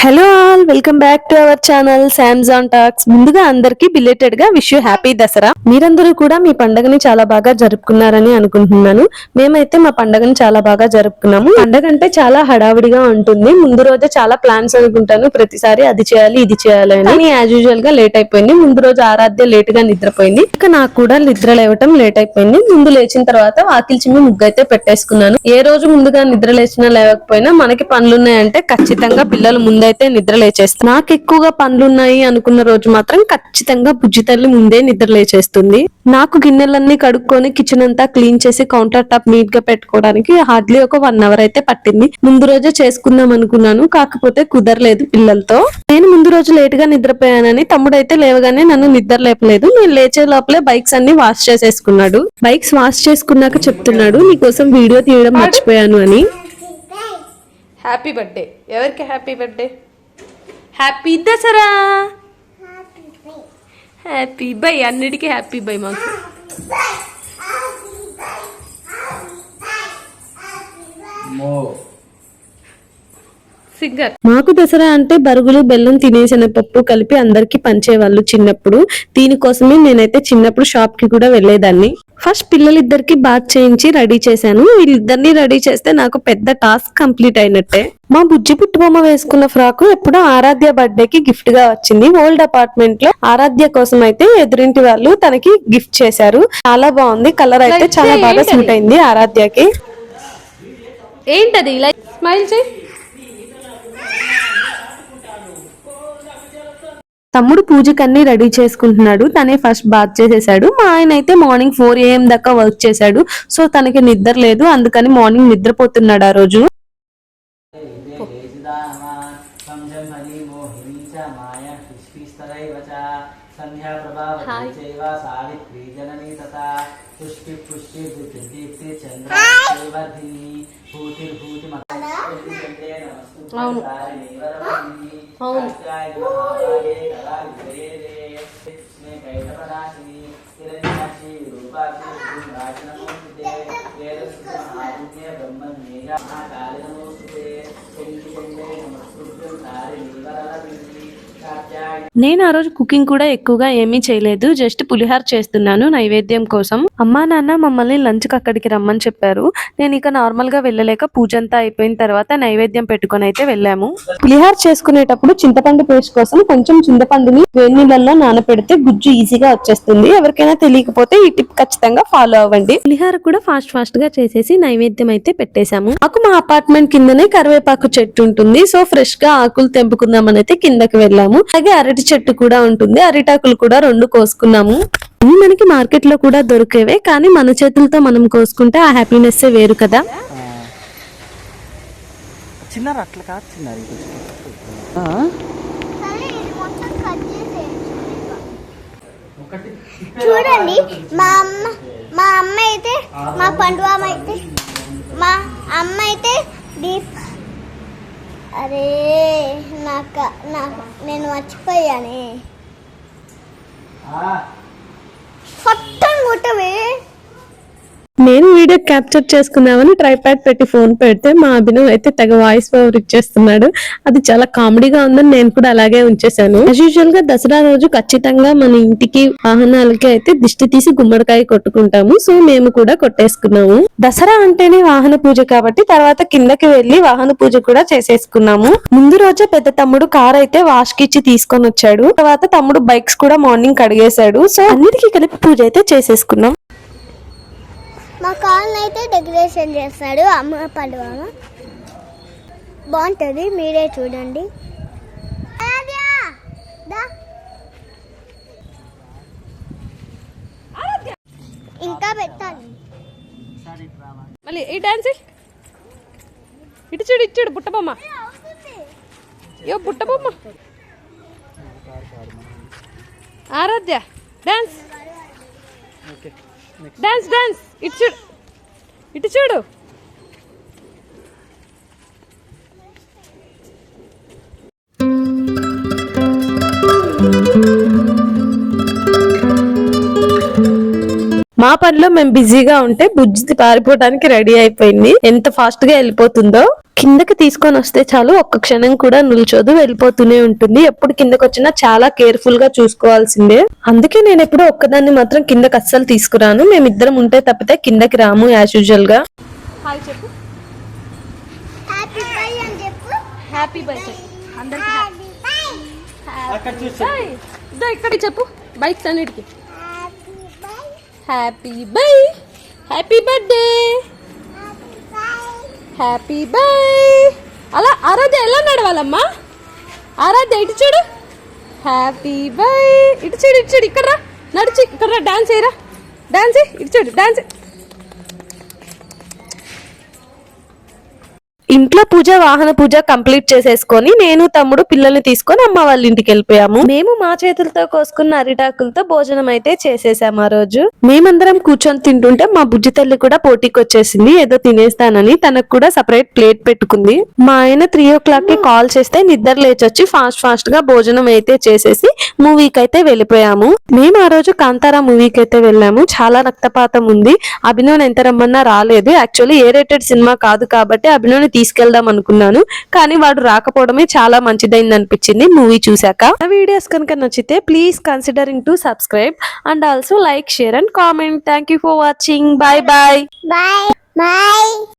Hello all welcome back to our channel Shamsan talks ముందుగా అందరికి బిలేటెడ్గా విష్ యూ హ్యాపీ దసరా. మీరందరూ కూడా మీ పండగని చాలా బాగా జరుపుకున్నారని అనుకుంటున్నాను. మేమైతే మా పండగని చాలా బాగా జరుపుకున్నాము. పండగ అంటే చాలా హడావిడిగా ఉంటుంది. ముందు రోజే చాలా ప్లాన్స్ అనుకుంటాను. ప్రతిసారి అది చేయాలి ఇది చేయాలని అని. కానీ యాజ్ యూజువల్గా లేట్ అయిపోయింది. ముందు రోజు ఆరాధ్య లేట్గా నిద్రపోయింది. ఇక నాకు కూడా నిద్ర లేవటం లేట్ అయిపోయింది. ముందు లేచిన తర్వాత వాకిల్ చిమ్మి ముగ్గు అయితే పెట్టేసుకున్నాను. ఏ రోజు ముందుగా నిద్ర లేచినా లేవకపోయినా మనకి పనులున్నాయంటే ఖచ్చితంగా పిల్లలు ముందే అయితే నిద్ర లేచేస్తారు నాకు ఎక్కువగా పనులు ఉన్నాయి అనుకున్న రోజు మాత్రం ఖచ్చితంగా బుజ్జి తల్లి ముందే నిద్ర లేచేస్తుంది. నాకు గిన్నెలన్నీ కడుక్కొని కిచెన్ అంతా క్లీన్ చేసి కౌంటర్ టాప్ నీట్గా పెట్టుకోవడానికి హార్డ్లీ ఒక వన్ అవర్ అయితే పట్టింది. ముందు రోజే చేసుకుందాం అనుకున్నాను కాకపోతే కుదరలేదు పిల్లలతో. నేను ముందు రోజు లేట్గా నిద్రపోయానని తమ్ముడైతే లేవగానే నన్ను నిద్ర లేపలేదు. నేను లేచే లోపలే బైక్స్ అన్ని వాష్ చేసేసుకున్నాడు. బైక్స్ వాష్ చేసుకున్నాక చెప్తున్నాడు నీకోసం వీడియో తీయడం మర్చిపోయాను అని. హ్యాపీ బర్త్డే ఎవరికి happy birthday happy Dasara. Happy bye అన్నిటికీ హ్యాపీ బై మాకు. సింగర్ మాకు దసరా అంటే బరుగులు బెల్లం తినేసిన పప్పు కలిపి అందరికి పంచేవాళ్ళు చిన్నప్పుడు. దీనికోసమే నేనైతే చిన్నప్పుడు షాప్కి కూడా వెళ్ళేదాన్ని ఫస్ట్ పిల్లలిద్దరికి బాత్ చేయించి రెడీ చేశాను. వీళ్ళిద్దరిని రెడీ చేస్తే నాకు పెద్ద టాస్క్ కంప్లీట్ అయినట్టే. మా బుజ్జి పుట్టుబొమ్మ వేసుకున్న ఫ్రాక్ ఎప్పుడో ఆరాధ్య బర్త్డే కి గిఫ్ట్గా వచ్చింది. ఓల్డ్ అపార్ట్మెంట్లో ఆరాధ్య కోసం అయితే ఎదురింటి వాళ్ళు తనకి గిఫ్ట్ చేశారు. చాలా బాగుంది. కలర్ అయితే చాలా బాగా సూట్ అయింది ఆరాధ్యకి. ఏంటది? స్మైల్ చేయి. తమ్ముడు పూజకన్నీ రెడీ చేసుకుంటున్నాడు. తనే ఫస్ట్ బాత్ చేసేసాడు. మా ఆయన అయితే మార్నింగ్ ఫోర్ ఏఎం దాకా వర్క్ చేశాడు. సో తనకి నిద్ర లేదు. అందుకని మార్నింగ్ నిద్రపోతున్నాడు ఆ రోజు. సంధ్యా ప్రభావతి సావిత్రి జననీ తథా పుష్టి పుష్టి దీప్తి చంద్రవర్ధిని భూతిర్భూతి అవును. అవును. నేను ఆ రోజు కుకింగ్ కూడా ఎక్కువగా ఏమీ చేయలేదు జస్ట్ పులిహార చేస్తున్నాను నైవేద్యం కోసం. అమ్మా నాన్న మమ్మల్ని లంచ్కి అక్కడికి రమ్మని చెప్పారు. నేను ఇక నార్మల్గా వెళ్ళలేక పూజ అంతా అయిపోయిన తర్వాత నైవేద్యం పెట్టుకొని అయితే వెళ్ళాము. పులిహార చేసుకునేటప్పుడు చింతపండు పేస్ట్ కోసం కొంచెం చింతపండుని వేడి నీళ్ళల్లో నానపెడితే గుజ్జు ఈజీగా వచ్చేస్తుంది. ఎవరికైనా తెలియకపోతే ఈ టిప్ ఖచ్చితంగా ఫాలో అవ్వండి. పులిహార కూడా ఫాస్ట్ ఫాస్ట్గా చేసేసి నైవేద్యం అయితే పెట్టేశాము. మాకు మా అపార్ట్మెంట్ కిందనే కరివేపాకు చెట్టు ఉంటుంది. సో ఫ్రెష్గా ఆకులు తెంపుకుందామని అయితే కిందకి వెళ్ళాము. అలాగే అరటి చెట్టు కూడా ఉంటుంది. అరిటాకులు కూడా రెండు కోసుకున్నాము. ఇవి మనకి మార్కెట్లో కూడా దొరికేవే కానీ మన చేతులతో మనం కోసుకుంటే ఆ హ్యాపీనెస్ వేరు కదా. చిన్నారు అట్లా కాదు చిన్నారు ఒకటి. చూడండి మా అమ్మ మా అమ్మ అయితే మా పండు అమ్మ అయితే మా అమ్మ అయితే దీప్ అరే. నాకు నాకు నేను మర్చిపోయానే. ఫట్టని ముట్టవే నేను వీడియో క్యాప్చర్ చేసుకుందామని ట్రైప్యాడ్ పెట్టి ఫోన్ పెడితే మా అభినవ్ అయితే తెగ వాయిస్ ఓవర్ ఇచ్చేస్తున్నాడు. అది చాలా కామెడీగా ఉందని నేను కూడా అలాగే ఉంచేశాను. యాజ్ యూజువల్గా దసరా రోజు ఖచ్చితంగా మన ఇంటికి వాహనాలకి అయితే దిష్టి తీసి గుమ్మడికాయ కొట్టుకుంటాము. సో మేము కూడా కొట్టేసుకున్నాము. దసరా అంటేనే వాహన పూజ కాబట్టి తర్వాత కిందకి వెళ్ళి వాహన పూజ కూడా చేసేసుకున్నాము. ముందు రోజే పెద్ద తమ్ముడు కార్ అయితే వాష్కి ఇచ్చి తీసుకొని వచ్చాడు. తర్వాత తమ్ముడు బైక్స్ కూడా మార్నింగ్ కడిగేశాడు. సో అన్నిటికీ కలిపి పూజ అయితే చేసేసుకున్నాం. మా కాలనీ అయితే డెకరేషన్ చేస్తాడు అమ్మ పండు అమ్మ బాగుంటుంది మీరే చూడండి. ఇంకా పెట్టాలి. మళ్ళీ ఈ డాన్స్ ఇటు చూడు ఇటు చూడు బుట్టబొమ్మ యో బుట్టబొమ్మ ఆరాధ్య డాన్స్ డాన్స్ డాన్స్ ఇటు చూడు ఇటు చూడు మా పనిలో మేము బిజీగా ఉంటే బుజ్జి పారిపోవడానికి రెడీ అయిపోయింది. ఎంత ఫాస్ట్గా వెళ్ళిపోతుందో. కిందకి తీసుకొని వస్తే చాలు ఒక్క క్షణం కూడా నిల్చోదు వెళ్ళిపోతూనే ఉంటుంది. ఎప్పుడు కిందకి వచ్చినా చాలా కేర్ఫుల్గా చూసుకోవాల్సిందే. అందుకే నేను ఎప్పుడు ఒక్కదాన్ని మాత్రం కిందకి అస్సలు తీసుకురాను. మేమిద్దరం ఉంటే తప్పితే కిందకి రాము యాజ్ యూజువల్గా. హాయ్ చెప్పు. హ్యాపీ బై అని చెప్పు. అందరికి బైక్స్ అన్నిటికి happy bye happy birthday happy bye అలా ఆరాధ్య ఎలా నడవాలమ్మా? ఆరాధ్య ఇటు చూడు. హ్యాపీ బై ఇటు చూడు ఇటు చూడు ఇక్కడ రా. నడిచి ఇక్కడ రా. డాన్స్ చేయరా. డాన్స్ ఇటు చూడు డాన్స్ ఇంట్లో పూజ వాహన పూజ కంప్లీట్ చేసేసుకొని నేను తమ్ముడు పిల్లల్ని తీసుకొని అమ్మ వాళ్ళ ఇంటికి వెళ్ళిపోయాము. మేము మా చేతులతో కోసుకున్న అరిటాకులతో భోజనం అయితే చేసేసాము ఆ రోజు. మేమందరం కూర్చొని తింటుంటే మా బుజ్జి తల్లి కూడా పోటీకి వచ్చేసింది. ఏదో తినేస్తానని తనకు కూడా సపరేట్ ప్లేట్ పెట్టుకుంది. మా ఆయన త్రీ ఓ క్లాక్కి కాల్ చేస్తే నిద్ర లేచొచ్చి ఫాస్ట్ ఫాస్ట్గా భోజనం అయితే చేసేసి మూవీకి అయితే వెళ్ళిపోయాము. మేము ఆ రోజు కాంతారా మూవీకి అయితే వెళ్ళాము. చాలా రక్తపాతం ఉంది. అభినవ్ ఎంత రమ్మన్నా రాలేదు. యాక్చువల్లీ ఏ రేటెడ్ సినిమా కాదు కాబట్టి అభినవ్ని తీసుకెళ్దాం అనుకున్నాను కానీ వాడు రాకపోవడమే చాలా మంచిదైంది అనిపించింది మూవీ చూశాక. వీడియోస్ కనుక నచ్చితే please considering to subscribe and also like share and comment thank you for watching bye bye bye